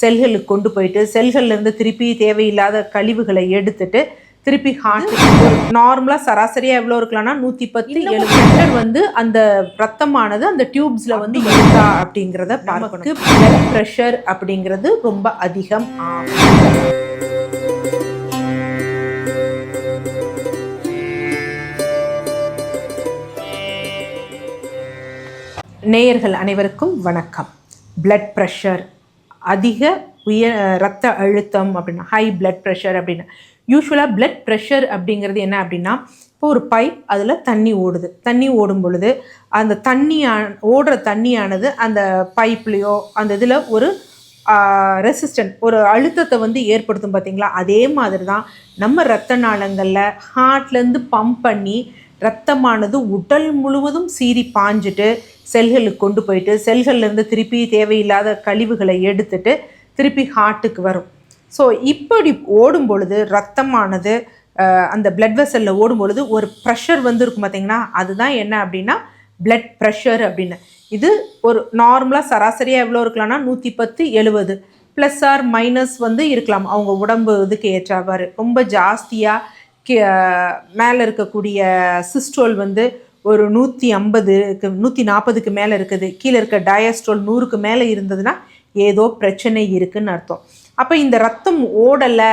செல்களுக்கு கொண்டு போயிட்டு செல்கள்லேருந்து திருப்பி தேவையில்லாத கழிவுகளை எடுத்துட்டு திருப்பி ஹார்ட் நார்மலாக சராசரியாக எவ்வளோ இருக்கலாம்னா நூற்றி பத்து எழுபது வந்து அந்த ரத்தமானது அந்த டியூப்ஸில் வந்து இருக்கா அப்படிங்கிறத பார்க்கணும். பிளட் ப்ரெஷர் அப்படிங்கிறது ரொம்ப அதிகம். ஆகும் நேயர்கள் அனைவருக்கும் வணக்கம். பிளட் ப்ரெஷர் அதிக உயர் ரத்த அழுத்தம் அப்படின்னா ஹை பிளட் ப்ரெஷர் அப்படின்னு யூஸ்வலாக பிளட் ப்ரெஷர் அப்படிங்கிறது என்ன அப்படின்னா இப்போ ஒரு பைப் அதில் தண்ணி ஓடுது. தண்ணி ஓடும் பொழுது அந்த தண்ணியான ஓடுற தண்ணியானது அந்த பைப்லேயோ அந்த இதில் ஒரு ரெசிஸ்டன்ட் ஒரு அழுத்தத்தை வந்து ஏற்படுத்தும் பார்த்தீங்களா அதே மாதிரி தான் நம்ம ரத்த நாளங்களில் ஹார்ட்லேருந்து பம்ப் பண்ணி ரத்தமானது உடல் முழுவதும் சீறி பாஞ்சிட்டு செல்களுக்கு கொண்டு போயிட்டு செல்கள்லேருந்து திருப்பி தேவையில்லாத கழிவுகளை எடுத்துட்டு திருப்பி ஹார்ட்டுக்கு வரும். ஸோ இப்படி ஓடும் பொழுது ரத்தமானது அந்த பிளட் வெசலில் ஓடும் பொழுது ஒரு ப்ரெஷர் வந்து இருக்கும் பார்த்தீங்கன்னா அதுதான் என்ன அப்படின்னா பிளட் ப்ரெஷர் அப்படின்னு. இது ஒரு நார்மலாக சராசரியாக எவ்வளோ இருக்கலாம்னா நூற்றி பத்து எழுபது ப்ளஸ் ஆர் மைனஸ் வந்து இருக்கலாம். அவங்க உடம்பு இதுக்கு ஏற்றவாறு. ரொம்ப ஜாஸ்தியாக மேலே இருக்கக்கூடிய சிஸ்ட்ரோல் வந்து ஒரு நூற்றி ஐம்பதுக்கு நூற்றி நாற்பதுக்கு மேலே இருக்குது. கீழே இருக்க டயஸ்ட்ரோல் நூறுக்கு மேலே இருந்ததுன்னா ஏதோ பிரச்சனை இருக்குன்னு அர்த்தம். அப்போ இந்த ரத்தம் ஓடலை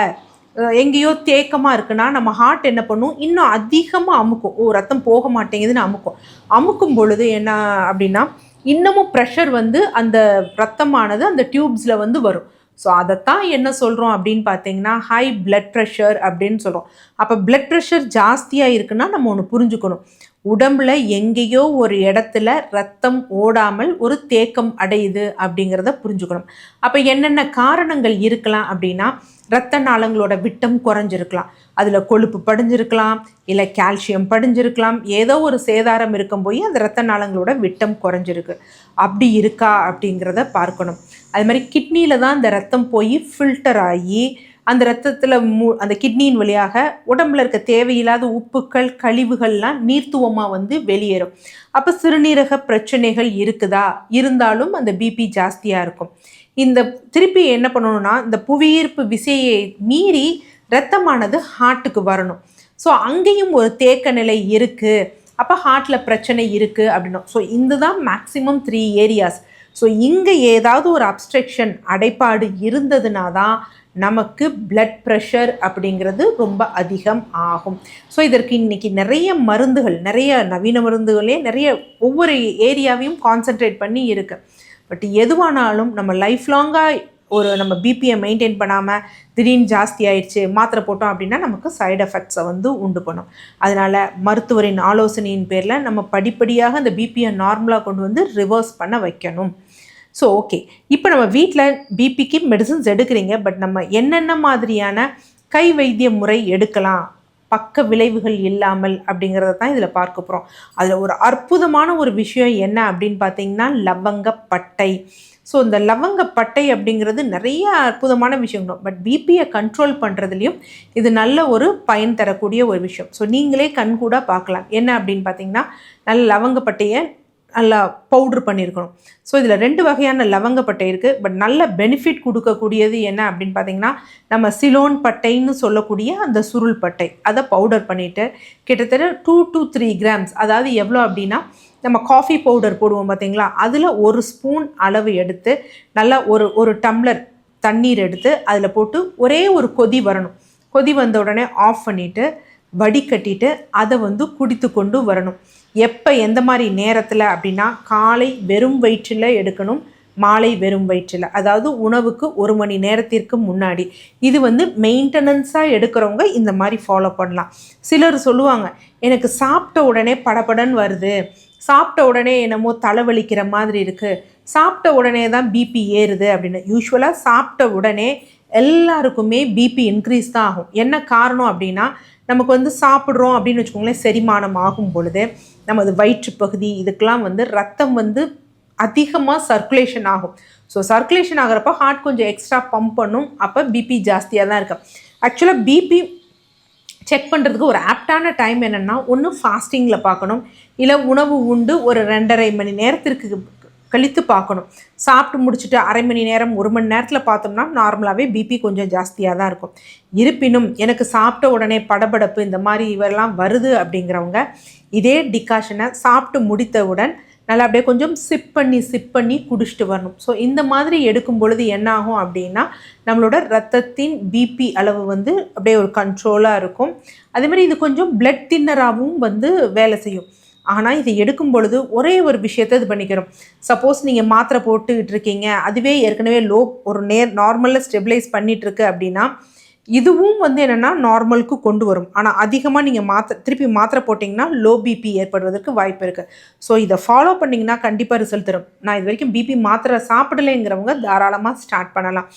எங்கேயோ தேக்கமாக இருக்குன்னா நம்ம ஹார்ட் என்ன பண்ணும்? இன்னும் அதிகமாக அமுக்கும். ஓ ரத்தம் போக மாட்டேங்குதுன்னு அமுக்கும். அமுக்கும் பொழுது என்ன அப்படின்னா இன்னமும் ப்ரெஷர் வந்து அந்த ரத்தமானது அந்த டியூப்ஸில் வந்து வரும். ஸோ அதைத்தான் என்ன சொல்கிறோம் அப்படின்னு பார்த்தீங்கன்னா ஹை பிளட் ப்ரெஷர் அப்படின்னு சொல்கிறோம் அப்போ பிளட் ப்ரெஷர் ஜாஸ்தியாக இருக்குன்னா நம்ம ஒன்று புரிஞ்சுக்கணும். உடம்புல எங்கேயோ ஒரு இடத்துல ரத்தம் ஓடாமல் ஒரு தேக்கம் அடையுது அப்படிங்கிறத புரிஞ்சுக்கணும். அப்போ என்னென்ன காரணங்கள் இருக்கலாம் அப்படின்னா இரத்த நாளங்களோட விட்டம் குறைஞ்சிருக்கலாம். அதில் கொழுப்பு படிஞ்சிருக்கலாம் இல்லை கால்சியம் படிஞ்சிருக்கலாம். ஏதோ ஒரு சேதாரம் இருக்கும் போய் அந்த இரத்த நாளங்களோட விட்டம் குறைஞ்சிருக்கு. அப்படி இருக்கா அப்படிங்கிறத பார்க்கணும். அது மாதிரி கிட்னியில் தான் அந்த ரத்தம் போய் ஃபில்டர் ஆகி அந்த ரத்தத்தில் மூ அந்த கிட்னியின் வழியாக உடம்புல இருக்க தேவையில்லாத உப்புக்கள் கழிவுகள்லாம் நீர்த்துவமாக வந்து வெளியேறும். அப்போ சிறுநீரக பிரச்சனைகள் இருக்குதா? இருந்தாலும் அந்த பிபி ஜாஸ்தியாக இருக்கும். இந்த திருப்பி என்ன பண்ணணும்னா இந்த புவியீர்ப்பு விசையை மீறி ரத்தமானது ஹார்ட்டுக்கு வரணும். ஸோ அங்கேயும் ஒரு தேக்க நிலை இருக்குது அப்போ ஹார்ட்டில் பிரச்சனை இருக்குது அப்படின்னும் ஸோ இந்த தான் மேக்ஸிமம் த்ரீ ஏரியாஸ் ஸோ இங்கே ஏதாவது ஒரு அப்ஸ்ட்ரக்ஷன் அடைப்பாடு இருந்ததுனா தான் நமக்கு பிளட் ப்ரெஷர் அப்படிங்கிறது ரொம்ப அதிகம் ஆகும். ஸோ இதற்கு இன்றைக்கி நிறைய மருந்துகள் நிறைய நவீன மருந்துகளே நிறைய ஒவ்வொரு ஏரியாவையும் கான்சென்ட்ரேட் பண்ணி இருக்குது பட் எதுவானாலும் நம்ம லைஃப் லாங்காக ஒரு நம்ம பிபியை மெயின்டைன் பண்ணாமல் திடீர்னு ஜாஸ்தி ஆயிடுச்சு மாத்திரை போட்டோம் அப்படின்னா நமக்கு சைடு எஃபெக்ட்ஸை வந்து உண்டு பண்ணும். அதனால் மருத்துவரின் ஆலோசனையின் பேரில் நம்ம படிப்படியாக அந்த பிபியை நார்மலாக கொண்டு வந்து ரிவர்ஸ் பண்ண வைக்கணும். ஸோ ஓகே இப்போ நம்ம வீட்டில் பிபிக்கு மெடிசன்ஸ் எடுக்கிறீங்க பட் நம்ம என்னென்ன மாதிரியான கை வைத்திய முறை எடுக்கலாம் பக்க விளைவுகள் இல்லாமல் அப்படிங்கிறத தான் இதில் பார்க்க போகிறோம் அதில் ஒரு அற்புதமான ஒரு விஷயம் என்ன அப்படின்னு பார்த்தீங்கன்னா லவங்கப்பட்டை ஸோ இந்த லவங்கப்பட்டை அப்படிங்கிறது நிறைய அற்புதமான விஷயங்களும் பட் பிபியை கண்ட்ரோல் பண்ணுறதுலையும் இது நல்ல ஒரு பயன் தரக்கூடிய ஒரு விஷயம். ஸோ நீங்களே கண்கூடாக பார்க்கலாம். என்ன அப்படின்னு பார்த்தீங்கன்னா நல்ல லவங்கப்பட்டையை நல்லா பவுட்ரு பண்ணியிருக்கணும் ஸோ இதில் ரெண்டு வகையான லவங்கப்பட்டை இருக்குது பட் நல்ல பெனிஃபிட் கொடுக்கக்கூடியது என்ன அப்படின்னு பார்த்தீங்கன்னா நம்ம சிலோன் பட்டைன்னு சொல்லக்கூடிய அந்த சுருள் பட்டை. அதை பவுடர் பண்ணிவிட்டு கிட்டத்தட்ட டூ டு த்ரீ கிராம்ஸ் அதாவது எவ்வளோ அப்படின்னா நம்ம காஃபி பவுடர் போடுவோம் பார்த்தீங்களா அதில் ஒரு ஸ்பூன் அளவு எடுத்து நல்லா ஒரு ஒரு டம்ளர் தண்ணீர் எடுத்து அதில் போட்டு ஒரே ஒரு கொதி வரணும். கொதி வந்த உடனே ஆஃப் பண்ணிவிட்டு வடிகட்டிட்டு அதை வந்து குடித்து கொண்டு வரணும். எப்போ எந்த மாதிரி நேரத்தில் அப்படின்னா காலை வெறும் வயிற்றில் எடுக்கணும் மாலை வெறும் வயிற்றில். அதாவது உணவுக்கு ஒரு மணி நேரத்திற்கு முன்னாடி. இது வந்து மெயின்டெனன்ஸாக எடுக்கிறவங்க இந்த மாதிரி ஃபாலோ பண்ணலாம். சிலர் சொல்லுவாங்க எனக்கு சாப்பிட்ட உடனே படபடன்னு வருது. சாப்பிட்ட உடனே என்னமோ தலைவலிக்கிற மாதிரி இருக்குது சாப்பிட்ட உடனே தான் பிபி ஏறுது அப்படின்னு. யூஸ்வலாக சாப்பிட்ட உடனே எல்லாருக்குமே பிபி இன்க்ரீஸ் தான் ஆகும். என்ன காரணம் அப்படின்னா நமக்கு வந்து சாப்பிட்றோம் அப்படின்னு வச்சுக்கோங்களேன் செரிமானம் ஆகும் பொழுது நமது வயிற்று பகுதி இதுக்கெல்லாம் வந்து ரத்தம் வந்து அதிகமாக சர்க்குலேஷன் ஆகும். ஸோ சர்க்குலேஷன் ஆகிறப்ப ஹார்ட் கொஞ்சம் எக்ஸ்ட்ரா பம்ப் பண்ணும். அப்போ பிபி ஜாஸ்தியாக தான் இருக்கும் ஆக்சுவலாக பிபி செக் பண்ணுறதுக்கு ஒரு ஆப்டான டைம் என்னென்னா ஒன்று ஃபாஸ்டிங்கில் பார்க்கணும். இல்லை உணவு உண்டு ஒரு ரெண்டரை மணி நேரத்திற்கு கழித்து பார்க்கணும். சாப்பிட்டு முடிச்சுட்டு அரை மணி நேரம் ஒரு மணி நேரத்தில் பார்த்தோம்னா நார்மலாகவே பிபி கொஞ்சம் ஜாஸ்தியாக தான் இருக்கும். இருப்பினும் எனக்கு சாப்பிட்ட உடனே படபடப்பு இந்த மாதிரி இவரெல்லாம் வருது அப்படிங்கிறவங்க இதே டிகாஷனை சாப்பிட்டு முடித்தவுடன் நல்லா அப்படியே கொஞ்சம் சிப் பண்ணி சிப் பண்ணி குடிச்சிட்டு வரணும். ஸோ இந்த மாதிரி எடுக்கும் பொழுது என்ன ஆகும் அப்படின்னா நம்மளோட ரத்தத்தின் பிபி அளவு வந்து அப்படியே ஒரு கண்ட்ரோலாக இருக்கும். அதேமாதிரி இது கொஞ்சம் பிளட் தின்னராகவும் வந்து வேலை செய்யும். ஆனால் இதை எடுக்கும் பொழுது ஒரே ஒரு விஷயத்தை இது பண்ணிக்கிறோம். சப்போஸ் நீங்கள் மாத்திரை போட்டுக்கிட்டு இருக்கீங்க. அதுவே ஏற்கனவே லோ ஒரு நேர் நார்மலில் ஸ்டெபிலைஸ் பண்ணிகிட்ருக்கு அப்படின்னா இதுவும் வந்து என்னென்னா நார்மலுக்கு கொண்டு வரும். ஆனால் அதிகமாக நீங்கள் மாத்திரை திருப்பி மாத்திரை போட்டிங்கன்னா லோ பிபி ஏற்படுவதற்கு வாய்ப்பு இருக்குது ஸோ இதை ஃபாலோ பண்ணிங்கன்னா கண்டிப்பாக ரிசல்ட் தரும். நான் இது வரைக்கும் பிபி மாத்திரை சாப்பிடலைங்கிறவங்க தாராளமாக ஸ்டார்ட் பண்ணலாம்.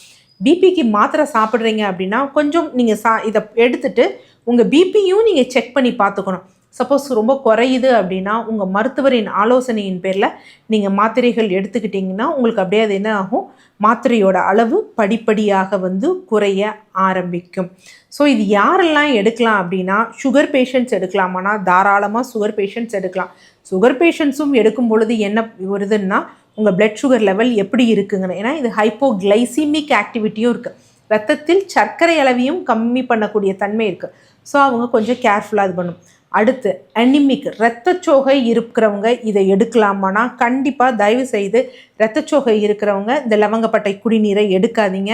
பிபிக்கு மாத்திரை சாப்பிட்றீங்க அப்படின்னா கொஞ்சம் நீங்கள் சா இதை எடுத்துகிட்டு உங்கள் பிபியும் நீங்கள் செக் பண்ணி பார்த்துக்கணும். சப்போஸ் ரொம்ப குறையுது அப்படின்னா உங்கள் மருத்துவரின் ஆலோசனையின் பேரில் நீங்கள் மாத்திரைகள் எடுத்துக்கிட்டிங்கன்னா உங்களுக்கு அப்படியே அது என்ன ஆகும்? மாத்திரையோட அளவு படிப்படியாக வந்து குறைய ஆரம்பிக்கும். ஸோ இது யாரெல்லாம் எடுக்கலாம் அப்படின்னா சுகர் பேஷண்ட்ஸ் எடுக்கலாமானா தாராளமாக சுகர் பேஷண்ட்ஸ் எடுக்கலாம். சுகர் பேஷண்ட்ஸும் எடுக்கும் பொழுது என்ன வருதுன்னா உங்கள் பிளட் சுகர் லெவல் எப்படி இருக்குங்கன்னு. ஏன்னா இது ஹைப்போகிளைசிமிக் ஆக்டிவிட்டியும் இருக்குது ரத்தத்தில் சர்க்கரை அளவையும் கம்மி பண்ணக்கூடிய தன்மை இருக்குது ஸோ அவங்க கொஞ்சம் கேர்ஃபுல்லாக இது பண்ணும். அடுத்து அனிமிக் இரத்தச்சோகை இருக்கிறவங்க இதை எடுக்கலாமானா கண்டிப்பாக தயவு செய்து இரத்தச்சோகை இருக்கிறவங்க இந்த லவங்கப்பட்டை குடிநீரை எடுக்காதீங்க.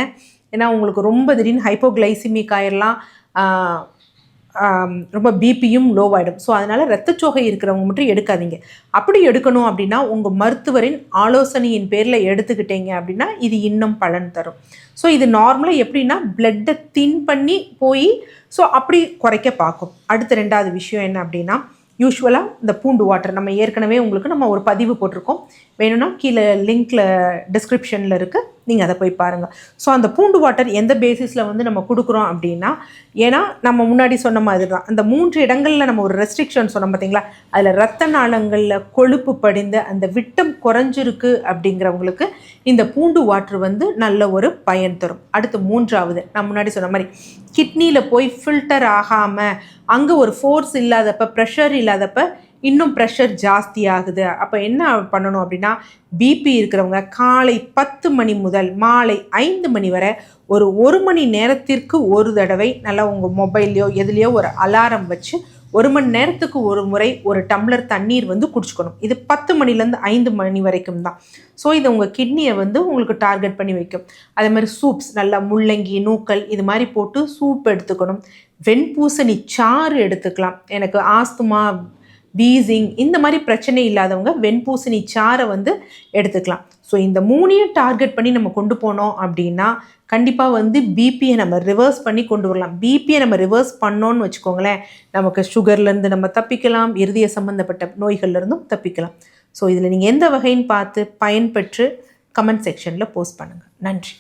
ஏன்னா உங்களுக்கு ரொம்ப திடீர்னு ஹைப்போகிளைசிமிக் ஆயிடலாம் ரொம்ப பிபியும் லோவாயிடும் ஸோ அதனால் ரத்தச்சோகை இருக்கிறவங்க மட்டும் எடுக்காதீங்க. அப்படி எடுக்கணும் அப்படின்னா உங்கள் மருத்துவரின் ஆலோசனையின் பேரில் எடுத்துக்கிட்டீங்க அப்படின்னா இது இன்னும் பலன் தரும். ஸோ இது நார்மலாக எப்படின்னா பிளட்டை தின் பண்ணி போய் ஸோ அப்படி குறைக்க பார்க்கும். அடுத்த ரெண்டாவது விஷயம் என்ன அப்படின்னா யூஸ்வலாக இந்த பூண்டு வாட்டர் நம்ம ஏற்கனவே உங்களுக்கு நம்ம ஒரு பதிவு போட்டிருக்கோம். வேணும்னா கீழே லிங்க்கில் டிஸ்கிரிப்ஷனில் இருக்குது நீங்கள் அதை போய் பாருங்கள் ஸோ அந்த பூண்டு வாட்டர் எந்த பேசிஸில் வந்து நம்ம கொடுக்குறோம் அப்படின்னா ஏன்னா நம்ம முன்னாடி சொன்ன மாதிரி தான் அந்த மூன்று இடங்களில் நம்ம ஒரு ரெஸ்ட்ரிக்ஷன் சொன்னோம் பார்த்தீங்களா அதில் ரத்த நாளங்களில் கொழுப்பு படிந்து அந்த விட்டம் குறைஞ்சிருக்கு அப்படிங்கிறவங்களுக்கு இந்த பூண்டு வாட்டர் வந்து நல்ல ஒரு பயன் தரும். அடுத்து மூன்றாவது நான் முன்னாடி சொன்ன மாதிரி கிட்னியில் போய் ஃபில்டர் ஆகாமல் அங்கே ஒரு ஃபோர்ஸ் இல்லாதப்ப ப்ரெஷர் இல்லாதப்ப இன்னும் ப்ரெஷர் ஜாஸ்தி ஆகுது அப்போ என்ன பண்ணணும் அப்படின்னா பிபி இருக்கிறவங்க காலை பத்து மணி முதல் மாலை ஐந்து மணி வரை ஒரு ஒரு மணி நேரத்திற்கு ஒரு தடவை நல்லா உங்கள் மொபைல்லையோ எதுலேயோ ஒரு அலாரம் வச்சு ஒரு மணி நேரத்துக்கு ஒரு முறை ஒரு டம்ளர் தண்ணீர் வந்து குடிச்சுக்கணும். இது பத்து மணிலேருந்து ஐந்து மணி வரைக்கும் தான். ஸோ இது உங்கள் கிட்னியை வந்து உங்களுக்கு டார்கெட் பண்ணி வைக்கும். அதே மாதிரி சூப்ஸ் நல்லா முள்ளங்கி நூக்கல் இது மாதிரி போட்டு சூப் எடுத்துக்கணும். வெண்பூசணி சாறு எடுத்துக்கலாம். எனக்கு ஆஸ்துமா வீசிங் இந்த மாதிரி பிரச்சனை இல்லாதவங்க வெண்பூசணி சாரை வந்து எடுத்துக்கலாம். ஸோ இந்த மூணையும் டார்கெட் பண்ணி நம்ம கொண்டு போனோம் அப்படின்னா கண்டிப்பாக வந்து பிபியை நம்ம ரிவர்ஸ் பண்ணி கொண்டு வரலாம். பிபியை நம்ம ரிவர்ஸ் பண்ணோன்னு வச்சுக்கோங்களேன் நமக்கு சுகர்லேருந்து நம்ம தப்பிக்கலாம் இருதய சம்மந்தப்பட்ட நோய்கள்லேருந்தும் தப்பிக்கலாம். ஸோ இதில் நீங்கள் எந்த வகைன்னு பார்த்து பயன்பெற்று கமெண்ட் செக்ஷனில் போஸ்ட் பண்ணுங்கள் நன்றி.